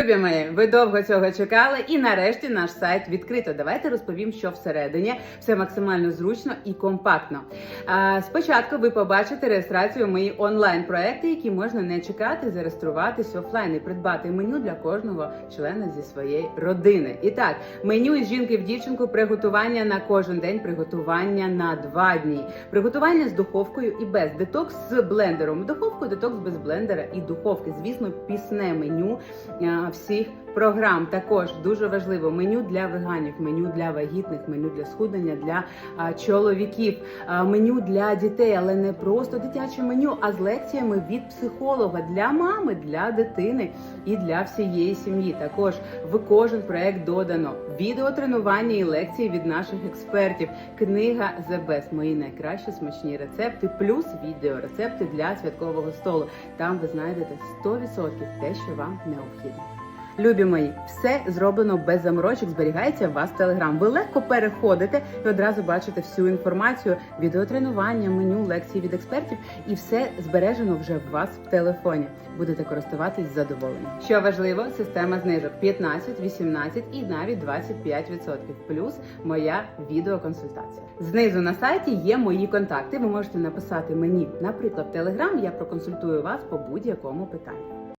Любі мої, ви довго цього чекали, і нарешті наш сайт відкрито. Давайте розповім, що всередині все максимально зручно і компактно. Спочатку ви побачите реєстрацію мої онлайн проекти, які можна не чекати, зареєструватись офлайн і придбати меню для кожного члена зі своєї родини. І так, меню із жінки в дівчинку, приготування на кожен день, приготування на два дні, приготування з духовкою і без детокс з блендером. Духовку, детокс без блендера і духовки. Звісно, пісне меню всіх програм. Також дуже важливо меню для веганів, меню для вагітних, меню для схуднення для а, чоловіків, а, меню для дітей, але не просто дитяче меню, а з лекціями від психолога для мами, для дитини і для всієї сім'ї. Також в кожен проект додано відеотренування і лекції від наших експертів. Книга The Best, мої найкращі смачні рецепти, плюс відео рецепти для святкового столу. Там ви знайдете 100% те, що вам необхідно. Любі мої, все зроблено без заморочок, зберігається у вас в телеграм. Ви легко переходите і одразу бачите всю інформацію, відеотренування, меню, лекції від експертів, і все збережено вже в вас в телефоні. Будете користуватись задоволенням. Що важливо, система знижок 15, 18 і навіть 25%. Плюс моя відеоконсультація. Знизу на сайті є мої контакти. Ви можете написати мені, наприклад, в телеграм. Я проконсультую вас по будь-якому питанню.